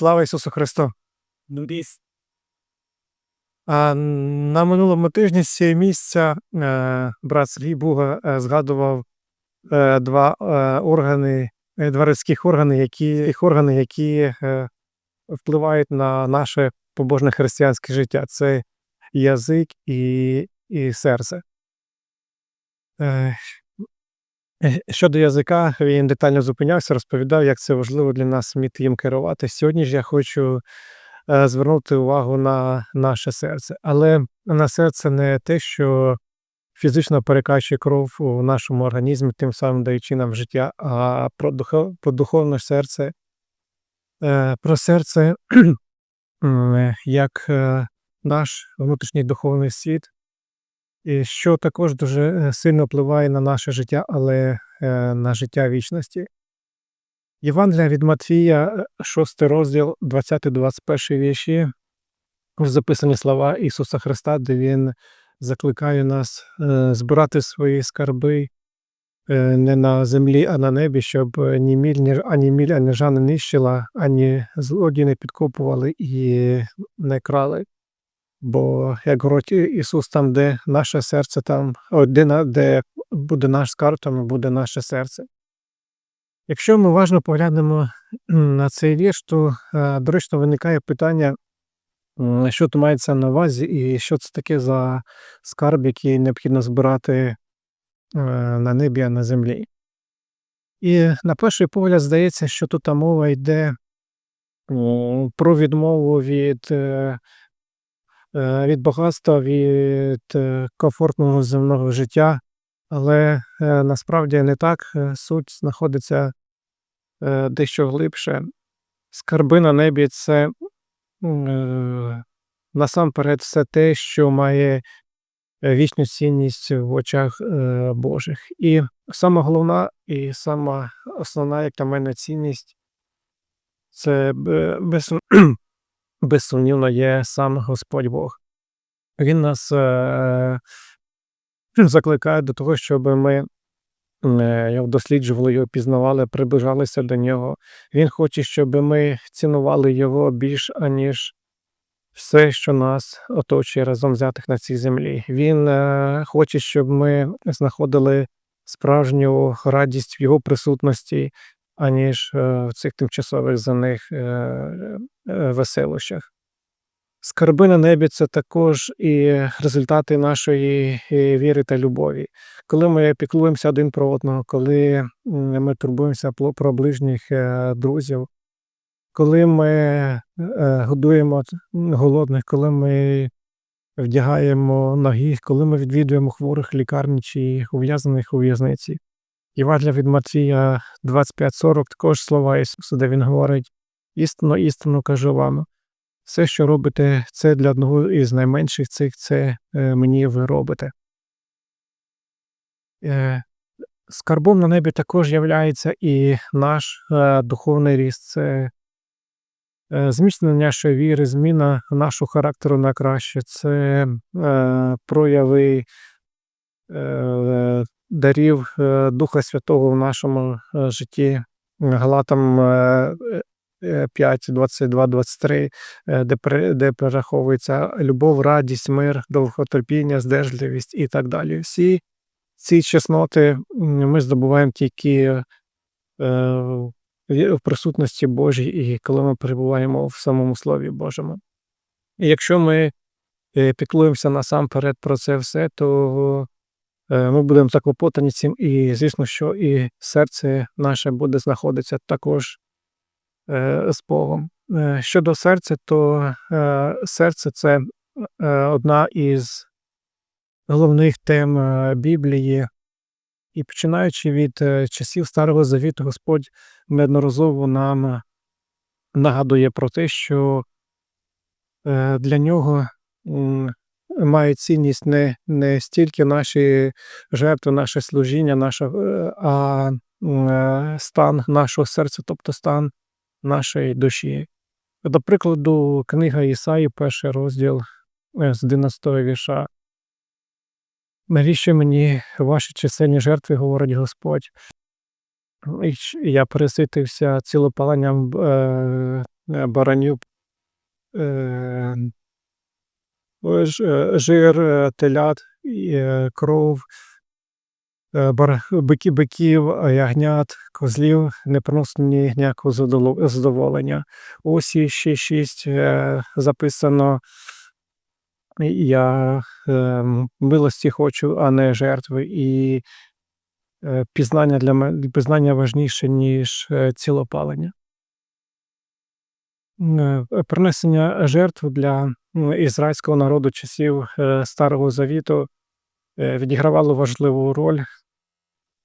Слава Ісусу Христу! А, на минулому тижні з цього місця е, брат Сергій Буга е, згадував е, два органи, два людських органи, які, їх органи, які впливають на наше побожне християнське життя. Це язик і, і серце. Е, Щодо язика, він детально зупинявся, розповідав, як це важливо для нас вміти їм керувати. Сьогодні ж я хочу е, звернути увагу на наше серце. Але на серце не те, що фізично перекачує кров у нашому організмі, тим самим даючи нам життя, а про, духов, про духовне серце, е, про серце як наш внутрішній духовний світ, що також дуже е, сильно впливає на наше життя, але е, на життя вічності. Євангелія від Матвія, 6 розділ, 20-21 вірші, записані слова Ісуса Христа, де Він закликає нас е, збирати свої скарби е, не на землі, а на небі, щоб ні міль, ані міль, ані жа не нищила, ані злодії не підкопували і не крали. Бо, як говорить Ісус, там, де наше серце, там, де, де буде наш скарб, там буде наше серце. Якщо ми уважно поглянемо на цей вірш, то е, доречно виникає питання, що тут мається на увазі, і що це таке за скарб, який необхідно збирати е, на небі, а на землі. І на перший погляд здається, що тут мова йде про відмову від, е, від багатства, від е, комфортного земного життя, але е, насправді не так. Е, Суть знаходиться е, дещо глибше. Скарби на небі це е, насамперед все те, що має е, вічну цінність в очах е, Божих. І сама головна і сама основна, як на мене, цінність це без, безсумнівно є сам Господь Бог. Він нас е, закликає до того, щоб ми е, його досліджували, його пізнавали, приближалися до нього. Він хоче, щоб ми цінували його більш аніж все, що нас оточує разом взятих на цій землі. Він е, хоче, щоб ми знаходили справжню радість в його присутності, аніж е, в цих тимчасових земних е, е, веселощах. Скарби на небі це також і результати нашої віри та любові. Коли ми піклуємося один про одного, коли ми турбуємося про ближніх друзів, коли ми годуємо голодних, коли ми вдягаємо ноги, коли ми відвідуємо хворих лікарні чи ув'язнених у в'язниці. Євангелія від Матвія 25.40 також слова Ісуса, де Він говорить: істинно, істинно кажу вам, все, що робите, це для одного із найменших цих, це е, мені ви робите. Е, Скарбом на небі також являється і наш е, духовний ріст. Це зміцнення нашої віри, зміна нашого характеру на краще, це прояви дарів е, Духа Святого в нашому е, житті. Галатам е, е, 5, 22, 23, е, де, де перераховується любов, радість, мир, довготерпіння, здержливість і так далі. Всі ці чесноти ми здобуваємо тільки е, в присутності Божій і коли ми перебуваємо в самому Слові Божому. І якщо ми піклуємося насамперед про це все, то ми будемо заклопотані цим, і звісно, що і серце наше буде знаходитися також е, з Богом. Е, Щодо серця, то е, серце це е, одна із головних тем е, Біблії. І починаючи від е, часів Старого Завіту, Господь неодноразово нам нагадує про те, що е, для нього м, має цінність не, не стільки наші жертви, наше служіння, наша, е, а е, стан нашого серця, тобто стан нашої душі. До прикладу, книга Ісаї, перший розділ е, з 11 вірша. Навіщо мені ваші чисельні жертви, говорить Господь? Я переситився цілопаленням баранів, жир, е, телят, е, кров, е, биків, е, ягнят, козлів не приносить мені ніякого задоволення. Ось ще шість е, записано. Я е, милості хочу, а не жертви. І е, пізнання для мене пізнання важніше, ніж е, цілопалення. Е, Принесення жертв для ізраїльського народу часів е, Старого Завіту е, відігравало важливу роль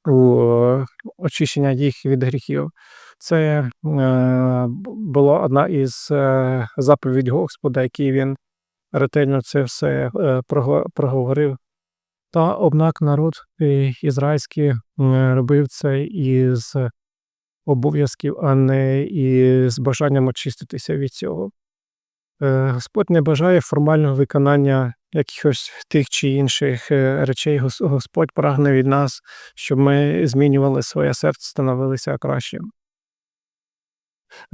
у е, очищення їх від гріхів. Це була одна із заповідь Господа, який він ретельно це все проговорив. Та однак народ ізраїльський робив це із обов'язків, а не із бажанням очиститися від цього. Е, Господь не бажає формального виконання якихось тих чи інших е, речей. Господь прагне від нас, щоб ми змінювали своє серце, становилися кращим.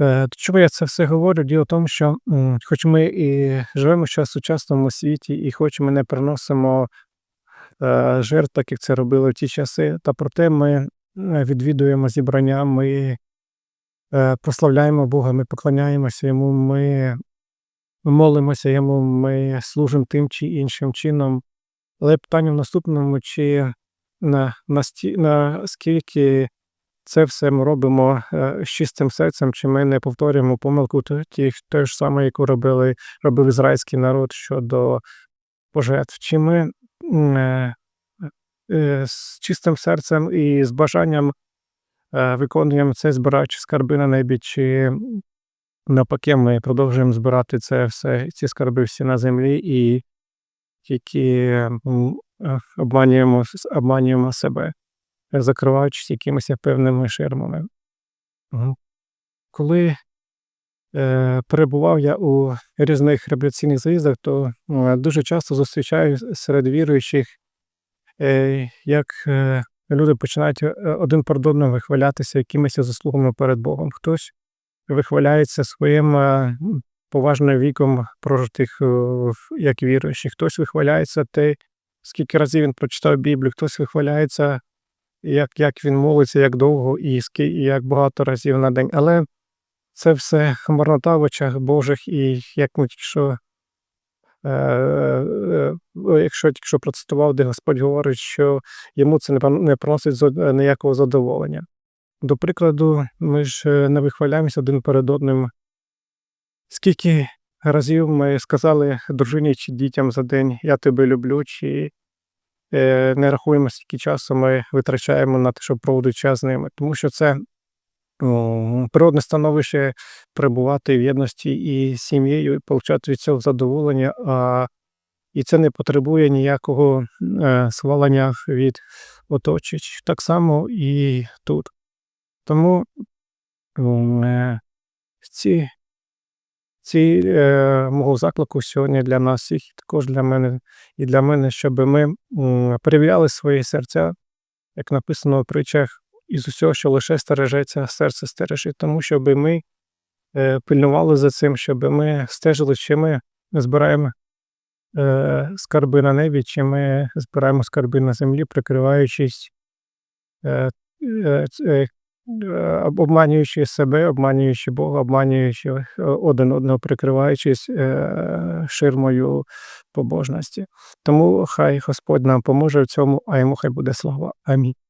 Е, Чому я це все говорю? Діло в тому, що хоч ми і живемо в сучасному світі, і хоч ми не приносимо жертв, так як це робили в ті часи, та проте ми відвідуємо зібрання, ми прославляємо Бога, ми поклоняємося йому, ми молимося йому, ми служимо тим чи іншим чином. Але питання в наступному, чи на, наскільки це все ми робимо е, з чистим серцем, чи ми не повторюємо помилку т- ті, те ж саме, яку робили, робив ізраїльський народ щодо пожертв, чи ми е, е, з чистим серцем і з бажанням виконуємо це, збираючи скарби на небі, чи навпаки, ми продовжуємо збирати це все, ці скарби всі на землі і тільки обманюємо, обманюємо себе, закриваючись якимись певними ширмами. Коли е, перебував я у різних реабілітаційних заїздах, то дуже часто зустрічаю серед віруючих, е, як е, люди починають е, один перед одним вихвалятися якимись заслугами перед Богом. Хтось вихваляється своїм е, поважним віком прожитих е, як віруючий, хтось вихваляється те, скільки разів він прочитав Біблію, хтось вихваляється, як, як він молиться, як довго і, як багато разів на день. Але це все марнота в очах Божих, і як ми що, е, якщо тільки що процитував, де Господь говорить, що йому це не приносить ніякого задоволення. До прикладу, ми ж е, не вихваляємося один перед одним. Скільки разів ми сказали дружині чи дітям за день Я тебе люблю, чи е, не рахуємо, скільки часу ми витрачаємо на те, щоб проводити час з ними. Тому що це природне становище перебувати в єдності і сім'єю, і отримати від цього задоволення, а, і це не потребує ніякого е, схвалення від оточуючих. Так само і тут. Тому е, ці, ці е, мого заклику сьогодні для нас всіх, і також для мене і для мене, щоб ми перевіряли свої серця, як написано в притчах, із усього, що лише стережеться, серце стережить, тому щоб ми е, пильнували за цим, щоб ми стежили, чи ми збираємо е, скарби на небі, чи ми збираємо скарби на землі, прикриваючись, е, е, е, обманюючи себе, обманюючи Бога, обманюючи е, один одного, прикриваючись е, ширмою побожності. Тому хай Господь нам поможе в цьому, а йому хай буде слава. Амінь.